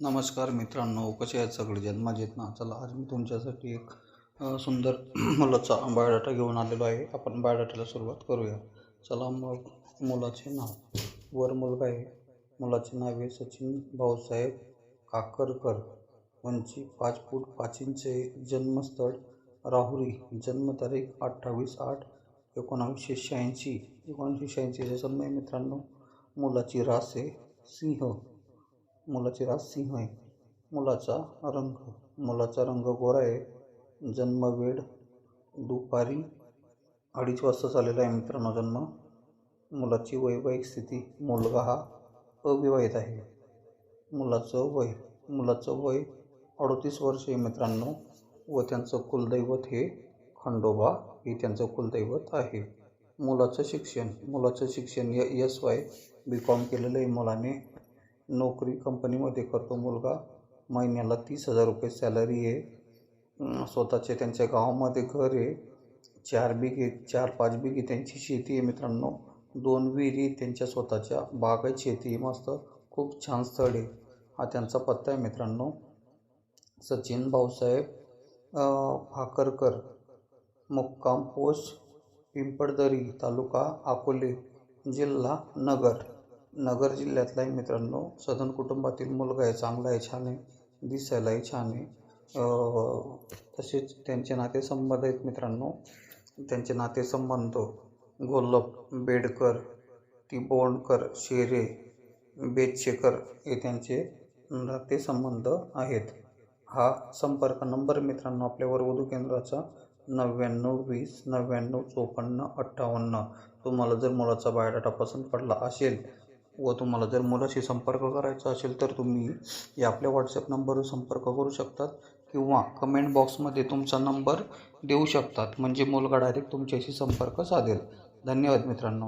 नमस्कार मित्रांनो कसे आहेत सगळेजण मजेत ना. चला आज मी तुमच्यासाठी एक सुंदर मुलाचा बायोडाटा घेऊन आलेलो आहे. आपण बायोडाटाला सुरुवात करूया. चला मग मुलाचे नाव. वर मुलगा आहे. मुलाचे नाव आहे सचिन भाऊसाहेब काकरकर. वंची पाच फूट पाच इंचे जन्मस्थळ राहुरी. जन्मतारीख अठ्ठावीस आठ एकोणावीसशे शहाऐंशी. एकोणीसशे शहाऐंशीचा जन्म आहे मित्रांनो. मुलाची रास आहे. सिंह. मुलाची रास सिंह आहे मुलाचा रंग. मुलाचा रंग गोरा आहे. जन्म वेळ दुपारी अडीच वाजता झालेला आहे मित्रांनो जन्म. मुलाची वैवाहिक स्थिती. मुलगा हा अविवाहित आहे. मुलाचं वय. मुलाचं वय अडतीस वर्ष आहे मित्रांनो व त्यांचं कुलदैवत हे खंडोबा हे त्यांचं कुलदैवत आहे. मुलाचं शिक्षण. मुलाचं शिक्षण य एस वाय बी कॉम केलेलं आहे. मुलाने नोकरी कंपनीमध्ये करतो मुलगा. महिन्याला तीस हजार रुपये सॅलरी आहे. स्वतःचे त्यांच्या गावामध्ये घर आहे. चार बिघे चार पाच बिघे त्यांची शेती आहे मित्रांनो. दोन विहिरी त्यांच्या स्वतःच्या. बागायत शेती आहे मस्त. खूप छान स्थळ आहे. हा त्यांचा पत्ता आहे मित्रांनो. सचिन भाऊसाहेब भाकरकर मुक्काम पोस्ट पिंपळदरी तालुका अकोले जिल्हा नगर. नगर जिल्ह्यातला आहे मित्रांनो सदन कुटुंबातील मुलगा आहे चांगला आहे छान आहे दिसायलाही छान आहे. तसेच त्यांचे नातेसंबंध आहेत मित्रांनो. त्यांचे नातेसंबंध गोल्लप बेडकर तिबोंडकर शेरे बेदशेकर हे त्यांचे नातेसंबंध आहेत. हा संपर्क नंबर मित्रांनो आपल्या वधू केंद्राचा नव्याण्णव वीस नव्याण्णव चोपन्न अठ्ठावन्न. तुम्हाला जर मुलाचा बायोडाटा पसंत पडला असेल व तुम्हाला जर मुलाशी संपर्क करायचा असेल तर तुम्ही या आपल्या व्हॉट्सअप नंबरवर संपर्क करू शकतात किंवा कमेंट बॉक्समध्ये तुमचा नंबर देऊ शकतात. म्हणजे मुलगा डायरेक्ट तुमच्याशी संपर्क साधेल. धन्यवाद मित्रांनो.